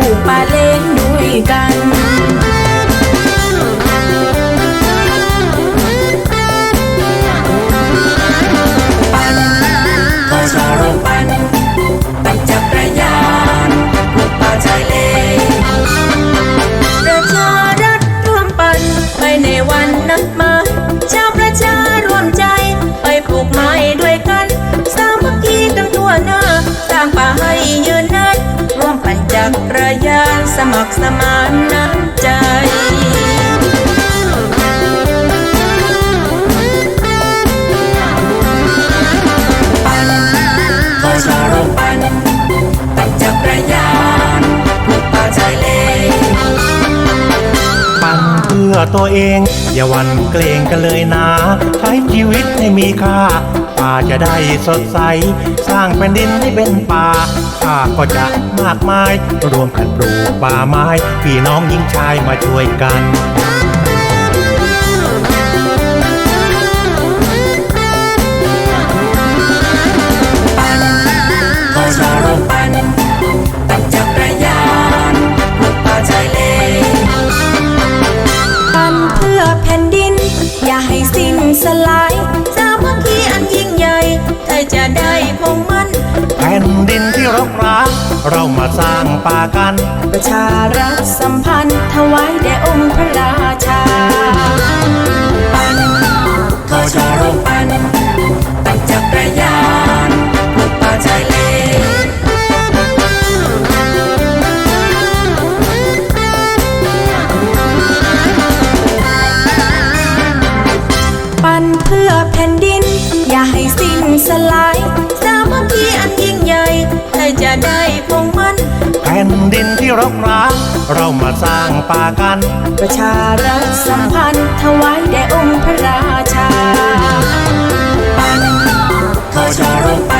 ปลูกป่าเลนด้วยกันปันพอชอรปันตับจักรยานปลูกป่าชายเลนประชารัฐร่วมปันไปในวันนัดหมายชาวประชารวมใจไปปลูกไม้ด้วยกันสามัคคีกันทั่วหน้าสร้างป่าให้ยืนนานร่วมปั่นจักร มัครสมานน้ำใจปันพอชอรปันตับจักรยานปลูกป่าชายเลปั่นเพื่อตัวเอง อย่าวันเกรงกันเลยนะ ใช้ชีวิตให้มีค่า ป่าจะได้สดใส สร้างแผ่นดินให้เป็นป่า ข้าก็จะมากมาย รวมกันปลูกป่าไม้ พี่น้องหญิงชายมาช่วยกันปันพอชอรมปันตับจักรยานปลูกป่าชายเลนปันเพื่อแผ่นดิน อย่าให้สิ้นสลาย ป่ากัน ประชารัฐสัมพันธ์ถวายแด่องค์พระราชา ปันทอชอรมปันตับจักรยานปลูกป่าชายเลนปันเพื่อแผ่นดิน อย่าให้สิ้นสลาย สามัคคีอันยิ่งใหญ่ไทยจะได้ ดินที่รกร้างเรามาสร้างป่ากัน ประชารัฐสัมพันธ์ถวายแด่องค์พระราชา ปันทอชอรมปัน